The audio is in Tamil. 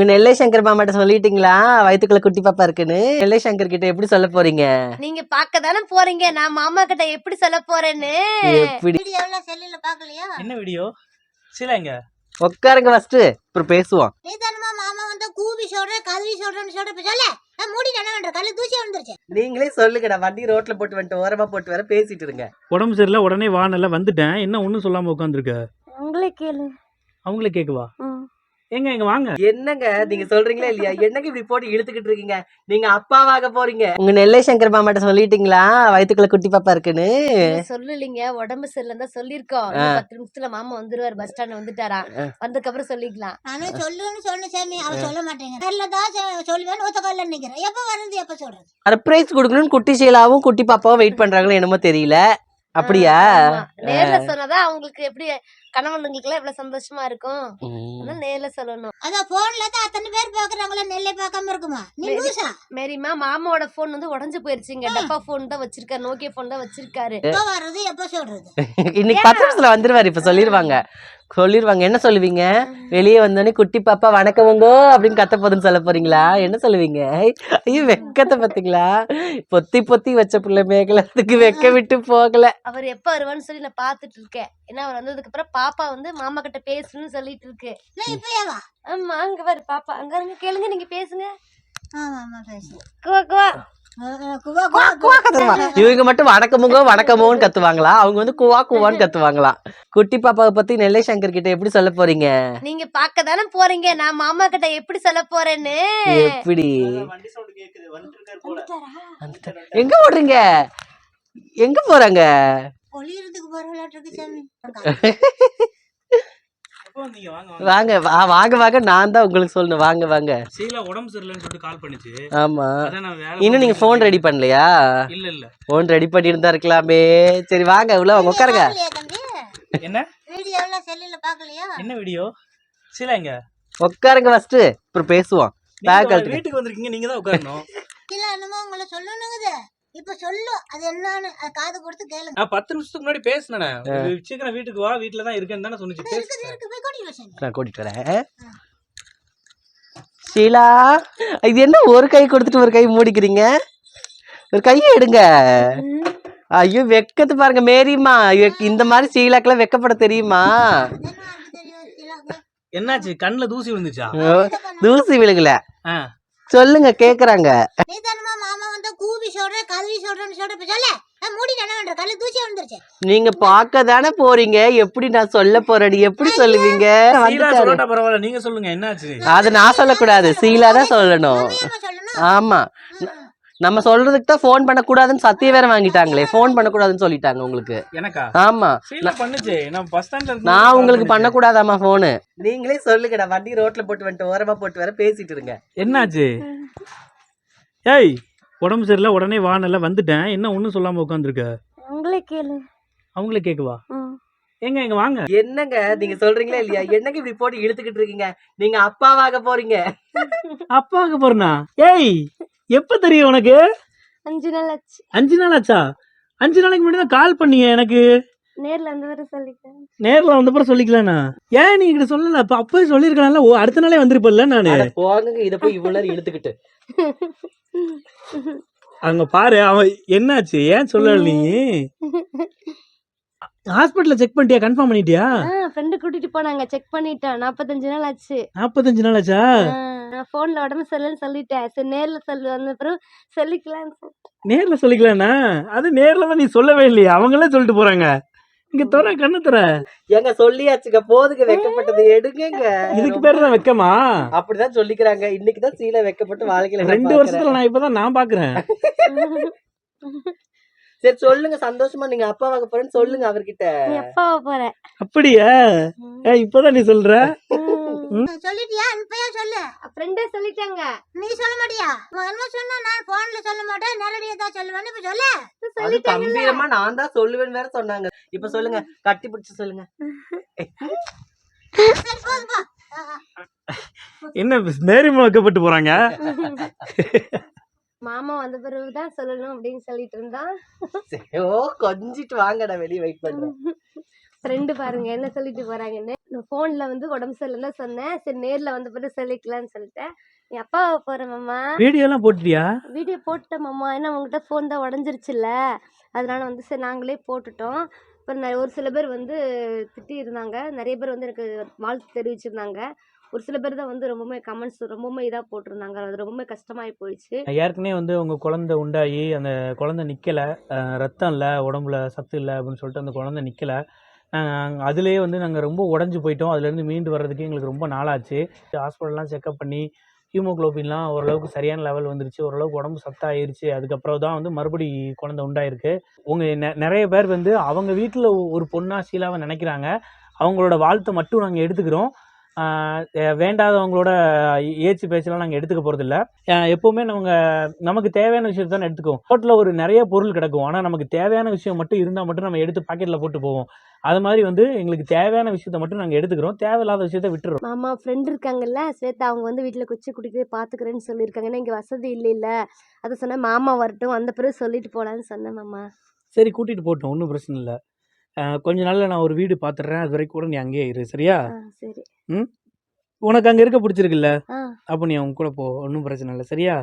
உங்க நெல்லை சங்கர் மாமாட்ட சொல்லிட்டீங்களா? வயித்துக்குள்ள குட்டி பாப்பா இருக்குன்னு. நெல்லை சங்கர் கிட்ட எப்படி சொல்ல போறீங்க? நீங்க பார்க்க தானே போறீங்க. நான் மாமா கிட்ட எப்படி சொல்ல போறேன்னு. எப்படி? வீடியோல செல்லுல பாக்கலையா என்ன வீடியோ? சிலைங்க உட்காருங்க ஃபர்ஸ்ட் அப்புறம் பேசுவோம். நீ தானமா மாமா வந்து கூவி சொல்றேன் கதவி சொல்றேன்னு சொல்ற சொல்ல. நான் மூடி என்ன பண்ற? கல்லு தூசி வந்துருச்சு நீங்களே சொல்லுங்க நான் வண்டி ரோட்ல போட்டு வந்துட்டு ஓரமா போட்டு வர பேசிட்டு இருங்க. உடம்பு சரியில்லை உடனே வானல வந்துட்டேன். என்ன ஒன்றும் சொல்லாம உட்காந்துருக்க உங்களே கேளு. அவங்களே கேட்கவா? எங்க எங்க வாங்க. என்னங்க நீங்க சொல்றீங்களா இல்லையா? என்னங்க இப்படி போட்டு இழுத்துக்கிட்டு இருக்கீங்க? நீங்க அப்பாவாக போறீங்க. உங்க நெல்லை சங்கர் மாமாட்ட சொல்லிட்டீங்களா? வயித்துக்குள்ள குட்டி பாப்பா இருக்குன்னு. சொல்லலீங்க. உடம்பு சரியில்லைன்னு தான் சொல்லிருக்கோம் பத்து நிமிஷத்துல மாமா வந்துருவாரு பஸ் ஸ்டாண்ட் வந்துட்டாரா? வந்ததுக்கு அப்புறம் சொல்லிக்கலாம். நானும் சொல்லுன்னு சொன்ன சாமி. அவ சொல்ல மாட்டேங்க. நல்லதான் சொல்லுவேன் ஒத்த கால நிக்கிறேன் எப்ப வருது எப்ப சொல்றது? சர்ப்ரைஸ் கொடுக்கணும்னு குட்டி ஷீலாவும் குட்டி பாப்பாவும் வெயிட் பண்றாங்களோ என்னமோ தெரியல. அப்படியா. நேர்ல சொன்னாதான் அவங்களுக்கு எப்படி கணவனுங்களுக்கு எல்லாம் எவ்வளவு சந்தோஷமா இருக்கும்? நேர்ல சொல்லணும். அதான் போன்ல தான் அத்தனை பேர் பாக்குறாங்களா நெல்லை பார்க்காம இருக்குமா? மேரிமா மாமாவோட போன் வந்து உடஞ்சு போயிருச்சுங்க டப்பா போன் தான் வச்சிருக்காரு. நோக்கியா போன் தான் வச்சிருக்காரு. எப்ப வர்றது எப்ப சொல்றது? இன்னைக்கு பத்து நிமிஷத்துல வந்துருவாரு இப்ப சொல்லிருவாங்க. சொல்லிருவாங்க. என்ன சொல்லுவீங்க? வெளியே வந்தோடனே குட்டி பாப்பா வணக்கமுங்கோ அப்படின்னு கத்த போதுன்னு சொல்ல போறீங்களா? என்ன சொல்லுவீங்க? ஐயோ வெக்கத்தை பாத்தீங்களா? பொத்தி பொத்தி வச்ச பிள்ளை மேகல அதுக்கு வெக்க விட்டு போகல. அவர் எப்ப வருவான்னு சொல்லி நான் பாத்துட்டு இருக்கேன். ஏன்னா அவர் வந்ததுக்கு அப்புறம் பாப்பா வந்து மாமா கிட்ட பேசணும்னு சொல்லிட்டு இருக்கு. ஆமா அங்க வரு பாப்பா. அங்க இருங்க கேளுங்க நீங்க பேசுங்க. ஆமா ஆமா பேசு இவங்க மட்டும் வணக்கமுங்கோ வணக்கமோன்னு கத்துவாங்களா? அவங்க வந்து குவா குவான்னு கத்துவாங்களாம் குட்டி பாப்பாவை பத்தி நெல்லை சங்கர் கிட்ட எப்படி சொல்ல போறீங்க? நீங்க பார்க்க தானே போறீங்க. நான் மாமா கிட்ட எப்படி சொல்ல போறேன்னு? எப்படி? வண்டி சவுண்ட் கேக்குது. வந்துட்டு போல. வந்துட்டாரு. எங்க ஓடுறீங்க? எங்க போறாங்க ஒளியறதுக்கு பரவாயில்ல சாமி எப்போ வந்தீங்க வாங்க வாங்க. வாங்க வா- வாங்க வாங்க நான் தான் உங்களுக்கு சொல்லணும். வாங்க வாங்க. சீலா உடம்பு சரியில்லைன்னு சொல்லிட்டு கால் பண்ணுச்சு. ஆமா. அதான் நான் வேலை இன்னும் நீங்க ஃபோன் ரெடி பண்ணலையா? இல்ல இல்ல. ஃபோன் ரெடி பண்ணியிருந்தா இருக்கலாமே. சரி வாங்க உள்ள வாங்க உட்காருங்க. பாக்கலையா தம்பி? என்ன? வீடியோல செல்லுல பாக்கலையா என்ன வீடியோ சிலைங்க உட்காருங்க ஃபர்ஸ்ட் அப்புறம் பேசுவோம். வீட்டுக்கு வந்திருக்கீங்க நீங்க தான் உட்காரணும். இல்ல என்னமோ உங்களை சொல்லணுங்குது. இப்ப சொல்லு அது என்னன்னு காது கொடுத்து கேளுங்க. நான் பத்து நிமிஷத்துக்கு முன்னாடி பேசினேன். சீக்கிரம் வீட்டுக்கு வா வீட்டுல தான் இருக்கேன்னு தானே சொன்னிச்சு. இருக்குது இருக்கு போய் கூட்டிட்டு நான் கூட்டிட்டு வரேன். ஷீலா இது என்ன ஒரு கை கொடுத்துட்டு ஒரு கை மூடிக்கிறீங்க? ஒரு கையை எடுங்க. ஐயோ வெக்கத்து பாருங்க மேரிமா வெக்- இந்த மாதிரி ஷீலாக்கெல்லாம் வெக்கப்பட தெரியுமா? என்னாச்சு? கண்ணுல தூசி விழுந்துச்சா? ஓ, தூசி விழுகல. ஆ. சொல்லுங்க கேக்குறாங்க. நீ தானமா மாமா வந்து கூவி சொல்றேன் கதவி சொல்றேன்னு சொல்ற இப்ப சொல்ல. நான் மூடி என்ன பண்ற கல்லு தூசி வந்துருச்சு நீங்க பார்க்க தானே போறீங்க. எப்படி நான் சொல்ல போறேன்? எப்படி சொல்லுவீங்க? சீலா வந்துட்டாரு. பரவாயில்ல. நீங்க சொல்லுங்க என்னாச்சு? அது நான் சொல்லக்கூடாது. சீலா தான் சொல்லணும். ஆமா. நம்ம சொல்றதுக்கு தான் ஃபோன் பண்ணக்கூடாதுன்னு சத்தியம் வேற வாங்கிட்டாங்களே. ஃபோன் பண்ணக்கூடாதுன்னு சொல்லிட்டாங்க உங்களுக்கு. எனக்கா? ஆமா. சீலா பண்ணுச்சு. நான் பஸ் ஸ்டாண்ட்ல நான் உங்களுக்கு பண்ணக்கூடாதாம்மா ஃபோனு நீங்களே சொல்லுங்க நான் வண்டி ரோட்ல போட்டு வந்துட்டு ஓரமா போட்டு வர பேசிட்டு இருங்க. என்னாச்சு? ஏய் உடம்பு சரியில்லை உடனே வானல வந்துட்டேன். என்ன ஒன்றும் சொல்லாம உட்காந்துருக்க உங்களே கேளு. அவங்களே கேட்கவா எங்க எங்க வாங்க. என்னங்க நீங்க சொல்றீங்களா இல்லையா? என்னங்க இப்படி போட்டு இழுத்துக்கிட்டு இருக்கீங்க? நீங்க அப்பாவாக போறீங்க. அப்பாவுக்கு போறனா? ஏய் எப்ப தெரியும் உனக்கு? அஞ்சு நாள் ஆச்சு. அஞ்சு நாள் ஆச்சா? அஞ்சு நாளைக்கு முன்னாடி தான் கால் பண்ணீங்க எனக்கு. நேர்ல வந்து வர சொல்லிட்டேன். நேர்ல வந்தப்பறம் சொல்லிக்கலாம்னா ஏன் நீ கிட்ட சொல்லல? அப்ப அப்பவே சொல்லிருக்கலாம்ல ஓ அடுத்த நாளே வந்திருப்பல்ல நானு. அட போங்க இத போய் இவ்வளவு நேரம் இழுத்துக்கிட்டு. அங்க பாரு அவன் என்னாச்சு? ஏன் சொல்லல நீ? ஹாஸ்பிட்டல்ல செக் பண்ணிட்டியா? கன்ஃபார்ம் பண்ணிட்டியா? ஃப்ரெண்டு கூட்டிட்டு போனாங்க. செக் பண்ணிட்டேன். நாற்பத்தஞ்சு நாள் ஆச்சு. நாற்பத்தஞ்சு நாள் ஆச்சா? நான் போன்ல உடம்பு சரியில்லைன்னு சொல்லிட்டேன் சரி நேர்ல சொல்லி. வந்த பிறகு சொல்லிக்கலாம்னு சொன்னேன். நேர்ல சொல்லிக்கலாம்னா? அது நேர்ல தான் நீ சொல்லவே இல்லையா. அவங்களே சொல்லிட்டு போறாங்க. இங்க தர கண்ணு தர ஏங்க சொல்லியாச்சுங்க. போதுங்க வெக்கப்பட்டது எடுங்கங்க. இதுக்கு பேரு தான் வெக்கமா? அப்படிதான் சொல்லிக்கிறாங்க. இன்னைக்குதான் சீலை வெக்கப்பட்டு வாழ்க்கையில நான் ரெண்டு பார்க்கிறேன். வருஷத்துல நான் இப்பதான் நான் பாக்குறேன். சரி சொல்லுங்க. சந்தோஷமா நீங்க அப்பாவாக போறேன்னு சொல்லுங்க அவர்கிட்ட. நீ அப்பாவை போற. அப்படியா? ஏய், இப்பதான் நீ சொல்ற? சொல்லிட்டியா? இப்பயே சொல்லு. ஃப்ரெண்டே சொல்லிட்டாங்க. நீ சொல்ல மாட்டியா? என்னமோ சொன்னா நான் போன்ல சொல்ல மாட்டேன். நேரடியா தான் சொல்லுவேன்னு இப்ப சொல்லு. அது கம்பீரமா நான் தான் சொல்லுவேன்னு வேற சொன்னாங்க. இப்ப சொல்லுங்க. கட்டி பிடிச்சு சொல்லுங்க. என்ன மேரிமா வைக்கப்பட்டு போறாங்க? மாமா வந்த பிறகுதான் சொல்லணும் அப்படின்னு சொல்லிட்டு இருந்தான் ஓ கொஞ்சிட்டு வாங்கடா வெளியே வெயிட் பண்றேன். ஃப்ரெண்டு பாருங்க என்ன சொல்லிட்டு போறாங்கன்னு. போன்ல வந்து உடம்பு சரியில்லைன்னு சொன்னேன். சரி நேர்ல வந்த பிறகு சொல்லிக்கலாம்னு சொல்லிட்டேன். என் அப்பாவை போறேன் மாமா. வீடியோலாம் போட்டுட்டியா? வீடியோ போட்டேன் மாமா. ஏன்னா உங்ககிட்ட ஃபோன் தான் உடஞ்சிருச்சுல்ல. அதனால வந்து சரி நாங்களே போட்டுட்டோம். அப்புறம் ஒரு சில பேர் வந்து திட்டி இருந்தாங்க நிறைய பேர் வந்து எனக்கு வாழ்த்து தெரிவிச்சிருந்தாங்க. ஒரு சில பேர் தான் வந்து ரொம்பவுமே கமெண்ட்ஸ் ரொம்பவுமே இதாக போட்டிருந்தாங்க. அது ரொம்பவுமே கஷ்டமாயி போயிடுச்சு. ஏற்கனவே வந்து உங்கள் குழந்தை உண்டாகி அந்த குழந்தை நிற்கலை ரத்தம் இல்லை உடம்புல சத்து இல்லை அப்படின்னு சொல்லிட்டு அந்த குழந்தை நிற்கலை அதுலேயே வந்து நாங்கள் ரொம்ப உடஞ்சி போயிட்டோம். அதுலேருந்து மீண்டு வர்றதுக்கு எங்களுக்கு ரொம்ப நாளாச்சு. ஹாஸ்பிட்டல்லாம் செக்அப் பண்ணி ஹீமோக்ளோபின்லாம் ஓரளவுக்கு சரியான லெவல் வந்துருச்சு. ஓரளவுக்கு உடம்பு சத்தாயிருச்சு அதுக்கப்புறம் தான் வந்து மறுபடி குழந்தை உண்டாயிருக்கு. உங்கள் நிறைய பேர் வந்து அவங்க வீட்டில் ஒரு பொண்ணா சீலாவை நினைக்கிறாங்க. அவங்களோட வாழ்த்தை மட்டும் நாங்கள் எடுத்துக்கிறோம். வேண்டாதவங்களோட ஏச்சு பேச்செல்லாம் நாங்கள் எடுத்துக்க போகிறதில்ல எப்போவுமே நம்ம நமக்கு தேவையான விஷயத்தை தான் எடுத்துக்குவோம். ஹோட்டலில் ஒரு நிறைய பொருள் கிடக்கும். ஆனால் நமக்கு தேவையான விஷயம் மட்டும் இருந்தால் மட்டும் நம்ம எடுத்து பாக்கெட்டில் போட்டு போவோம். அது மாதிரி வந்து எங்களுக்கு தேவையான விஷயத்த மட்டும் நாங்கள் எடுத்துக்கிறோம். தேவையில்லாத விஷயத்த விட்டுறோம். மாமா ஃப்ரெண்ட் இருக்காங்கல்ல ஸ்வேதா அவங்க வந்து வீட்டில் குச்சி குடிக்க பார்த்துக்கிறேன்னு சொல்லியிருக்காங்க. ஏன்னா இங்கே வசதி இல்லை இல்லை அதை சொன்னேன் மாமா வரட்டும் வந்த பிறகு சொல்லிட்டு போகலான்னு சொன்னேன் மாமா. சரி கூட்டிகிட்டு போட்டோம் ஒன்றும் பிரச்சனை இல்லை. கொஞ்ச நாளில் நான் ஒரு வீடு பார்த்துட்றேன் அது வரைக்கும் கூட நீ அங்கேயே இரு சரியா? சரி. உனக்கு அங்கே இருக்க பிடிச்சிருக்குல்ல? அப்போ நீ அவங்க கூட போ ஒன்றும் பிரச்சனை இல்லை சரியா?